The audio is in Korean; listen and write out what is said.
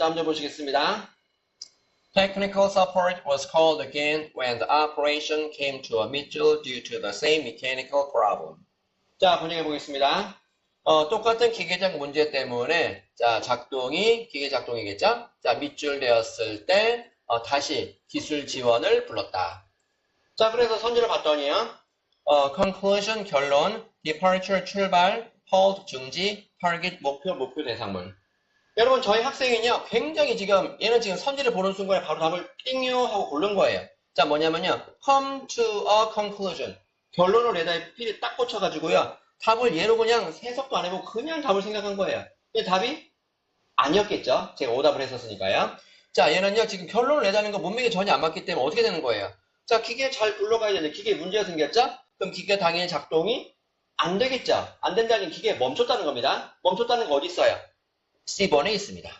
자, 한번 보시겠습니다. Technical support was called again when the operation came to a midfield due to the same mechanical problem. 자, 번역해 보겠습니다. 어, 똑같은 기계적 문제 때문에 자 작동이 기계 작동이겠죠? 자 밑줄 되었을 때 어, 다시 기술 지원을 불렀다. 자, 그래서 선지를 봤더니요. 어, conclusion 결론, departure 출발, hold 중지, target 목표 목표 대상물. 여러분, 저희 학생은요. 굉장히 지금 얘는 지금 선지를 보는 순간에 바로 답을 띵요 하고 고른 거예요. 자 뭐냐면요, come to a conclusion. 결론을 내다 필이 딱 꽂혀가지고요. 답을 얘로 그냥 해석도 안 해보고 그냥 답을 생각한 거예요. 근데 답이 아니었겠죠? 제가 오답을 했었으니까요. 자 얘는요 지금 결론을 내자는 거 문맥에 전혀 안 맞기 때문에 어떻게 되는 거예요? 자, 기계 잘 굴러가야 되는데 기계에 문제가 생겼죠? 그럼 기계 당연히 작동이 안 되겠죠? 안 된다는 기계에 멈췄다는 겁니다. 멈췄다는 거 어디 있어요? C번에 있습니다.